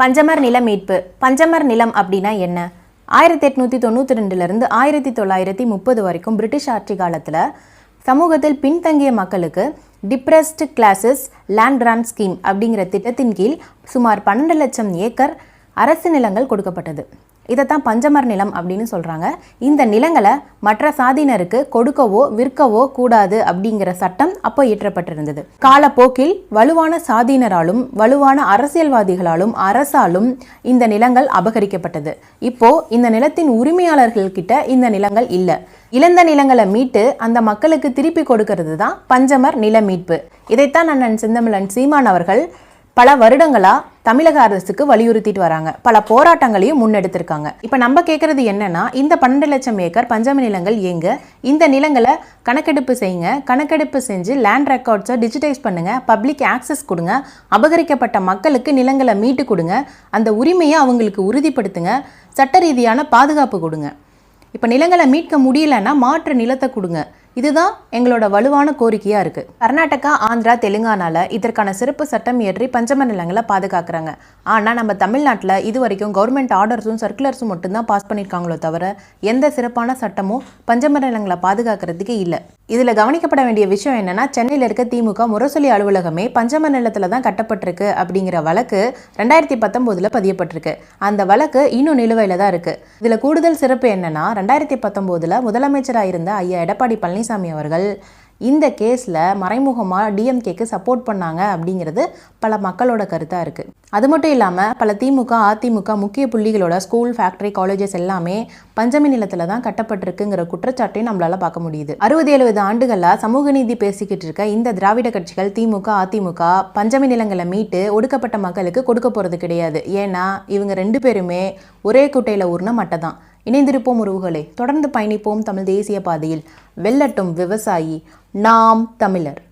பஞ்சமர் நில மீட்பு. பஞ்சமர் நிலம் அப்படின்னா என்ன? ஆயிரத்தி எட்நூற்றி தொண்ணூற்றி ரெண்டுலேருந்து ஆயிரத்தி தொள்ளாயிரத்தி முப்பது வரைக்கும் பிரிட்டிஷ் ஆட்சி காலத்தில் சமூகத்தில் பின்தங்கிய மக்களுக்கு depressed classes land grant scheme அப்படிங்கிற திட்டத்தின் கீழ் சுமார் பன்னெண்டு லட்சம் ஏக்கர் அரசு நிலங்கள் கொடுக்கப்பட்டது. இதைத்தான் பஞ்சமர் நிலம் அப்படின்னு சொல்கிறாங்க இந்த நிலங்களை மற்ற சாதியினருக்கு கொடுக்கவோ விற்கவோ கூடாது அப்படிங்கிற சட்டம் அப்போ இயற்றப்பட்டிருந்தது. காலப்போக்கில் வலுவான சாதியினராலும் வலுவான அரசியல்வாதிகளாலும் அரசாலும் இந்த நிலங்கள் அபகரிக்கப்பட்டது. இப்போ இந்த நிலத்தின் உரிமையாளர்கள்கிட்ட இந்த நிலங்கள் இல்லை. இழந்த நிலங்களை மீட்டு அந்த மக்களுக்கு திருப்பி கொடுக்கிறது தான் பஞ்சமர் நில மீட்பு. இதைத்தான் அண்ணன் செந்தமிழன் சீமான் அவர்கள் பல வருடங்களா தமிழக அரசுக்கு வலியுறுத்திட்டு வராங்க. பல போராட்டங்களையும் முன்னெடுத்திருக்காங்க. இப்போ நம்ம கேட்குறது என்னன்னா இந்த பன்னெண்டு லட்சம் ஏக்கர் பஞ்சம நிலங்கள் எங்க இந்த நிலங்களை கணக்கெடுப்பு செய்யுங்க கணக்கெடுப்பு செஞ்சு லேண்ட் ரெக்கார்ட்ஸை டிஜிட்டைஸ் பண்ணுங்க பப்ளிக் ஆக்சஸ் கொடுங்க அபகரிக்கப்பட்ட மக்களுக்கு நிலங்களை மீட்டு கொடுங்க அந்த உரிமையை அவங்களுக்கு உறுதிப்படுத்துங்க சட்ட ரீதியான பாதுகாப்பு கொடுங்க. இப்போ நிலங்களை மீட்க முடியலன்னா மாற்று நிலத்தை கொடுங்க. இதுதான் எங்களோட வலுவான கோரிக்கையாக இருக்குது கர்நாடகா ஆந்திரா தெலுங்கானால இதற்கான சிறப்பு சட்டம் இயற்றி பஞ்சம நிலங்களை பாதுகாக்கிறாங்க. ஆனால் நம்ம தமிழ்நாட்டில் இது வரைக்கும் கவர்மெண்ட் ஆர்டர்ஸும் சர்க்குலர்ஸும் மட்டும்தான் பாஸ் பண்ணியிருக்காங்களோ தவிர எந்த சிறப்பான சட்டமும் பஞ்சம நிலங்களை பாதுகாக்கிறதுக்கு இல்லை. இதில் கவனிக்கப்பட வேண்டிய விஷயம் என்னென்னா சென்னையில் இருக்க திமுக முரசொலி அலுவலகமே பஞ்சம நிலத்தில் தான் கட்டப்பட்டிருக்கு அப்படிங்கிற வழக்கு ரெண்டாயிரத்தி பத்தொம்போதில் பதியப்பட்டிருக்கு. அந்த வழக்கு இன்னும் நிலுவையில் தான் இருக்குது இதில் கூடுதல் சிறப்பு என்னன்னா ரெண்டாயிரத்தி பத்தொம்போதில் முதலமைச்சராக இருந்த ஐயா எடப்பாடி பழனிசாமி அவர்கள் இந்த கேஸில் மறைமுகமாக டிஎம்கேக்கு சப்போர்ட் பண்ணாங்க அப்படிங்கிறது பல மக்களோட கருத்தாக இருக்குது அது மட்டும் இல்லாமல் பல திமுக அதிமுக முக்கிய புள்ளிகளோட ஸ்கூல் ஃபேக்டரி காலேஜஸ் எல்லாமே பஞ்சமி நிலத்தில் தான் கட்டப்பட்டிருக்குங்கிற குற்றச்சாட்டையும் நம்மளால் பார்க்க முடியுது. அறுபது எழுபது ஆண்டுகளாக சமூக நீதி பேசிக்கிட்டு இருக்க இந்த திராவிட கட்சிகள் திமுக அதிமுக பஞ்சமி நிலங்களை மீட்டு ஒடுக்கப்பட்ட மக்களுக்கு கொடுக்க போகிறது கிடையாது. ஏன்னா இவங்க ரெண்டு பேருமே ஒரே குட்டையில் ஊர்ன மட்டை தான். இணைந்திருப்போம் உறவுகளே. தொடர்ந்து பயணிப்போம் தமிழ் தேசிய பாதையில். வெல்லட்டும் விவசாயி நாம் தமிழர்.